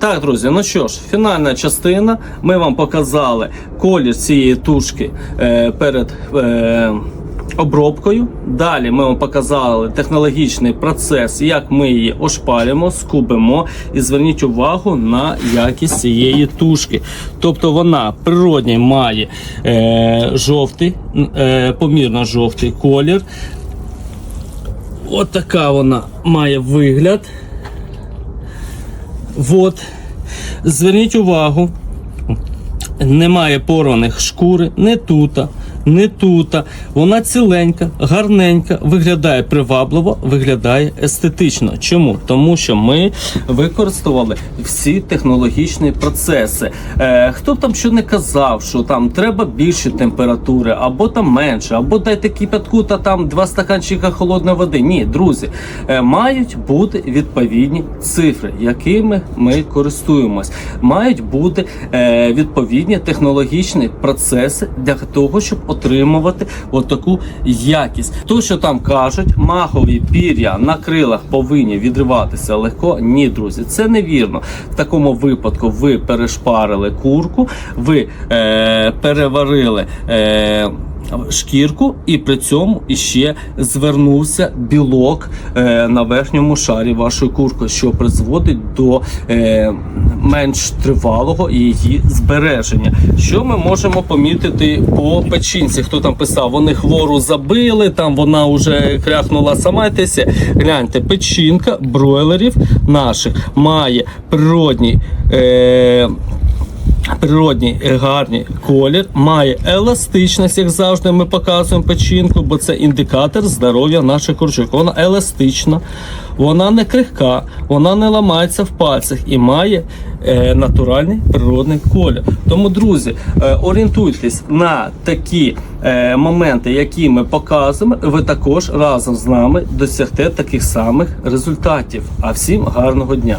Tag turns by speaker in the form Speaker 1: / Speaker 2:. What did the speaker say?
Speaker 1: Так, друзі, ну що ж, фінальна частина. Ми вам показали колір цієї тушки е, перед. Е, Обробкою. Далі ми вам показали технологічний процес, як ми її ошпаримо, скубимо. І зверніть увагу на якість цієї тушки. Тобто вона природній має е, жовтий, е, помірно жовтий колір. От вона має вигляд. От. Зверніть увагу, немає порваних шкури, не тута, не тута. Вона ціленька, гарненька, виглядає привабливо, виглядає естетично. Чому? Тому що ми використовували всі технологічні процеси. Е, хто там що не казав, що там треба більше температури, або там менше, або дайте кипятку та там два стаканчика холодної води. Ні, друзі, е, мають бути відповідні цифри, якими ми користуємось. Мають бути е, відповідні технологічні процеси для того, щоб отримувати отаку якість. То, що там кажуть, махові пір'я на крилах повинні відриватися легко. Ні, друзі, це невірно. В такому випадку ви перешпарили курку, ви е, переварили. Е, Шкірку, і при цьому іще звернувся білок е, на верхньому шарі вашої курки, що призводить до е, менш тривалого її збереження. Що ми можемо помітити по печінці? Хто там писав, вони хвору забили, там вона вже кряхнула самайтеся. Гляньте, печінка бройлерів наших має природній. Е, Природній гарний колір, має еластичність, як завжди ми показуємо печінку, бо це індикатор здоров'я наших курчок. Вона еластична, вона не крихка, вона не ламається в пальцях і має е, натуральний природний колір. Тому, друзі, е, орієнтуйтесь на такі е, моменти, які ми показуємо. Ви також разом з нами досягте таких самих результатів. А всім гарного дня!